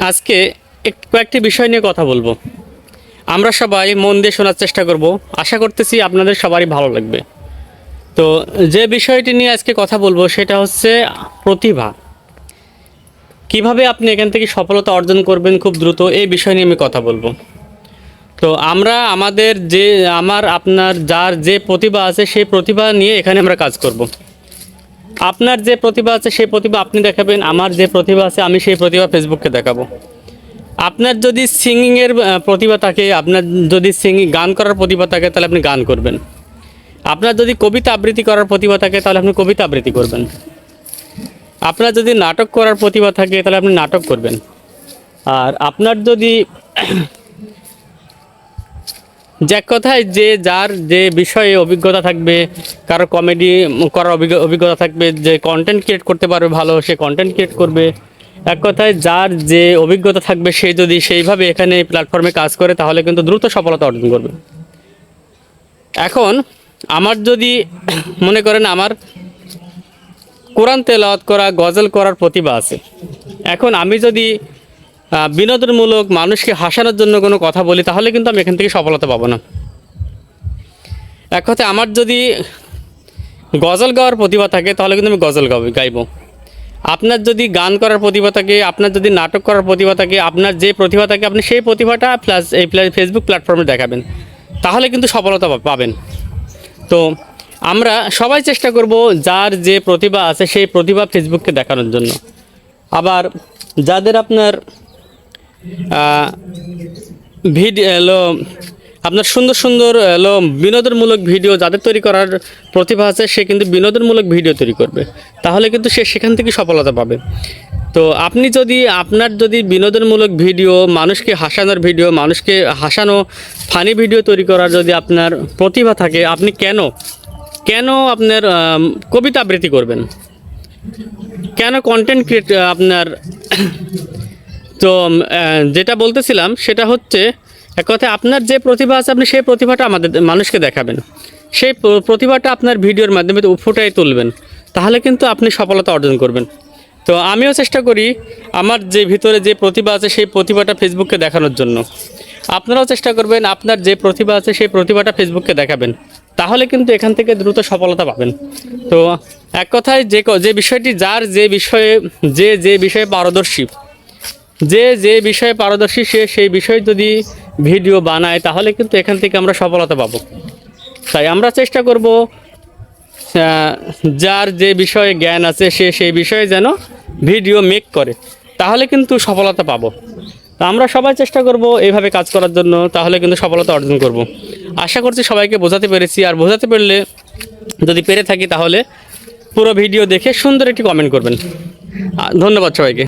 আজকে কয়েকটি বিষয় নিয়ে কথা বলব। আমরা সবাই মন দিয়ে শোনার চেষ্টা করব। আশা করতেছি আপনাদের সবারই ভালো লাগবে। তো যে বিষয়টি নিয়ে আজকে কথা বলব সেটা হচ্ছে প্রতিভা। কীভাবে আপনি এখান থেকে সফলতা অর্জন করবেন খুব দ্রুত, এই বিষয় নিয়ে আমি কথা বলব। তো আমরা আমাদের যে আমার, আপনার, যার যে প্রতিভা আছে সেই প্রতিভা নিয়ে এখানে আমরা কাজ করব। আপনার যে প্রতিভা আছে, সেই প্রতিভা আপনি দেখাবেন, আমার যে প্রতিভা আছে, আমি সেই প্রতিভা ফেসবুককে দেখাবো। আপনার যদি সিঙ্গিংয়ের প্রতিভা থাকে, আপনার যদি সিঙ্গিং গান করার প্রতিভা থাকে, তাহলে আপনি গান করবেন। আপনার যদি কবিতা আবৃত্তি করার প্রতিভা থাকে, তাহলে আপনি কবিতা আবৃত্তি করবেন। আপনার যদি নাটক করার প্রতিভা থাকে, তাহলে আপনি নাটক করবেন। আর আপনার যদি যে কথায় যে যার যে বিষয়ে অভিজ্ঞতা থাকবে, কারও কমেডি করার অভিজ্ঞতা থাকবে, যে কন্টেন্ট ক্রিয়েট করতে পারবে ভালো, সে কন্টেন্ট ক্রিয়েট করবে। এক কথায় যার যে অভিজ্ঞতা থাকবে, সে যদি সেইভাবে এখানে প্ল্যাটফর্মে কাজ করে, তাহলে কিন্তু দ্রুত সফলতা অর্জন করবে। এখন, আমার যদি মনে করেন আমার কোরআন তেলাওয়াত করা, গজল করার প্রতিভা আছে। এখন আমি যদি বিনোদনমূলক মানুষকে হাসানোর জন্য কোনো কথা বলি, তাহলে কিন্তু আমি এখান থেকে সফলতা পাবো না। এক কথায় আমার যদি গজল গাওয়ার প্রতিভা থাকে, তাহলে কিন্তু আমি গজল গাবো গাইবো। আপনার যদি গান করার প্রতিভা থাকে, আপনার যদি নাটক করার প্রতিভা থাকে, আপনার যে প্রতিভা থাকে, আপনি সেই প্রতিভাটা প্লাস এই ফেসবুক প্ল্যাটফর্মে দেখাবেন। তাহলে কিন্তু সফলতা পাবেন। তো আমরা সবাই চেষ্টা করব যার যে প্রতিভা আছে, সেই প্রতিভা ফেসবুককে দেখানোর জন্য। আবার যাদের আপনার ভিডিও আপনার সুন্দর সুন্দর, এলো, বিনোদনমূলক ভিডিও যাদের তৈরি করার প্রতিভা আছে, সে কিন্তু বিনোদনমূলক ভিডিও তৈরি করবে। তাহলে কিন্তু সে সেখান থেকে সফলতা পাবে। তো আপনি যদি, আপনার যদি বিনোদনমূলক ভিডিও, মানুষকে হাসানোর ভিডিও, মানুষকে হাসানো ফানি ভিডিও তৈরি করার যদি আপনার প্রতিভা থাকে, আপনি কেন কেন আপনার কবিতা আবৃত্তি করবেন? কেন কন্টেন্ট ক্রিয়েট আপনার তো যেটা বলতেছিলাম সেটা হচ্ছে, এক কথায় আপনার যে প্রতিভা আছে, আপনি সেই প্রতিভাটা আমাদের, মানুষকে দেখাবেন। সেই প্রতিভাটা আপনার ভিডিওর মাধ্যমে ফুটাই তুলবেন। তাহলে কিন্তু আপনি সফলতা অর্জন করবেন। তো আমিও চেষ্টা করি আমার যে ভিতরে যে প্রতিভা আছে, সেই প্রতিভাটা ফেসবুককে দেখানোর জন্য। আপনারাও চেষ্টা করবেন আপনার যে প্রতিভা আছে, সেই প্রতিভাটা ফেসবুককে দেখাবেন। তাহলে কিন্তু এখান থেকে দ্রুত সফলতা পাবেন। তো, এক কথায় যে যে বিষয়টি, যার যে বিষয়ে, যে যে বিষয়ে পারদর্শী যে যে বিষয়ে পারদর্শী, সে সেই বিষয়ে যদি ভিডিও বানায়, তাহলে কিন্তু এখান থেকে আমরা সফলতা পাবো। তাই আমরা চেষ্টা করব যার যে বিষয়ে জ্ঞান আছে, সে সেই বিষয়ে যেন ভিডিও মেক করে, তাহলে কিন্তু সফলতা পাবো। তো আমরা সবাই চেষ্টা করব এইভাবে কাজ করার জন্য, তাহলে কিন্তু সফলতা অর্জন করব। আশা করছি সবাইকে বোঝাতে পেরেছি, আর বোঝাতে পারলে যদি পেরে থাকি, তাহলে পুরো ভিডিও দেখে সুন্দর একটি কমেন্ট করবেন। ধন্যবাদ সবাইকে।